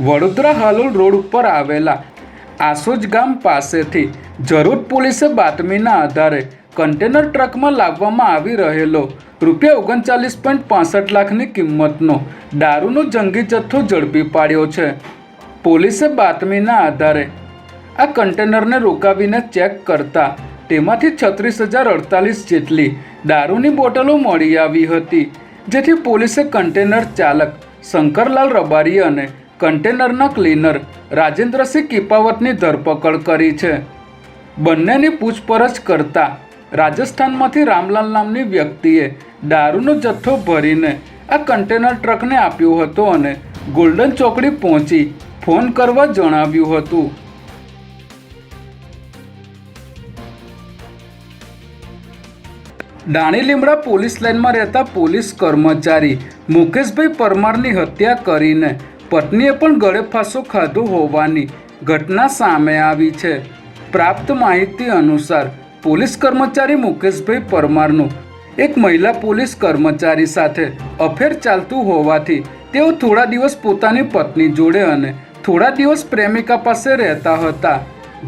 Vadodara Halol road ઉપર આવેલા આસોજ ગામ પાસેથી જરૂર પોલીસે બાતમીના આધારે કન્ટેનર ટ્રકમાં લાવવામાં આવી રહેલો રૂપિયા ઓગણચાલીસ પોઈન્ટ પાસઠ લાખની કિંમતનો દારૂનો જંગી જથ્થો ઝડપી પાડ્યો છે. પોલીસે બાતમીના આધારે આ કન્ટેનરને રોકાવીને ચેક કરતા તેમાંથી છત્રીસ હજાર અડતાલીસ જેટલી દારૂની બોટલો મળી આવી હતી, જેથી પોલીસે કન્ટેનર ચાલક શંકરલાલ રબારી અને કન્ટેનરના ક્લીનર રાજેન્દ્રસિંહ કિપાવતની ધરપકડ કરી છે. બંનેની પૂછપરછ કરતા રાજસ્થાનમાંથી રામલાલ નામની વ્યક્તિએ દારૂનો જથ્થો ભરીને આ કન્ટેનર ટ્રકને આપ્યો હતો અને ગોલ્ડન ચોકડી પહોંચી ફોન કરવા જણાવ્યું હતું. દાણી લીમડા પોલીસ લાઇનમાં રહેતા પોલીસ કર્મચારી મુકેશભાઈ પરમારની હત્યા કરીને પત્નીએ પણ ગળે ફાંસો ખાધો હોવાની ઘટના સામે આવી છે. પ્રાપ્ત માહિતી અનુસાર પોલીસ કર્મચારી મુકેશભાઈ પરમારનું એક મહિલા પોલીસ કર્મચારી સાથે અફેર ચાલતું હોવાથી તેઓ થોડા દિવસ પોતાની પત્ની જોડે અને થોડા દિવસ પ્રેમિકા પાસે રહેતા હતા,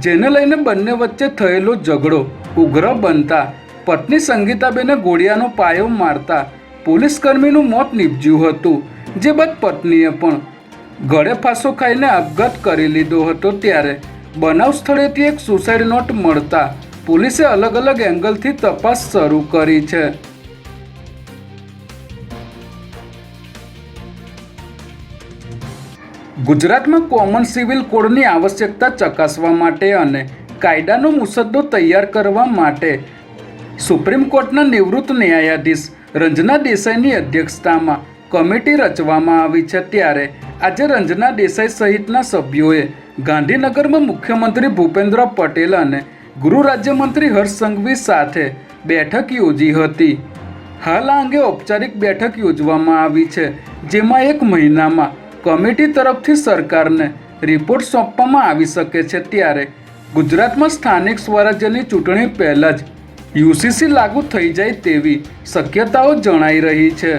જેને લઈને બંને વચ્ચે થયેલો ઝઘડો ઉગ્ર બનતા પત્ની સંગીતાબેને ગોળિયાનો પાયો મારતા પોલીસ કર્મીનું મોત નીપજ્યું હતું, જે બાદ પત્નીએ પણ ગળે ફાંસો ખાઈને આપઘાત કરી લીધો હતો ત્યારે. બનાવ સ્થળેથી એક સુસાઇડ નોટ મળતા પોલીસે અલગ અલગ એંગલથી તપાસ શરૂ કરી છે. ગુજરાતમાં કોમન સિવિલ કોડની આવશ્યકતા ચકાસવા માટે અને કાયદાનો મુસદ્દો તૈયાર કરવા માટે સુપ્રીમ કોર્ટના નિવૃત્ત ન્યાયાધીશ રંજના દેસાઈની અધ્યક્ષતામાં કમિટી રચવામાં આવી છે ત્યારે આજે રંજના દેસાઈ સહિતના સભ્યોએ ગાંધીનગરમાં મુખ્યમંત્રી ભૂપેન્દ્ર પટેલ અને ગૃહ રાજ્યમંત્રી હર્ષ સંઘવી સાથે બેઠક યોજી હતી. હાલ આ અંગે ઔપચારિક બેઠક યોજવામાં આવી છે, જેમાં એક મહિનામાં કમિટી તરફથી સરકારને રિપોર્ટ સોંપવામાં આવી શકે છે ત્યારે ગુજરાતમાં સ્થાનિક સ્વરાજ્યની ચૂંટણી પહેલાં જ યુસીસી લાગુ થઈ જાય તેવી શક્યતાઓ જણાઈ રહી છે.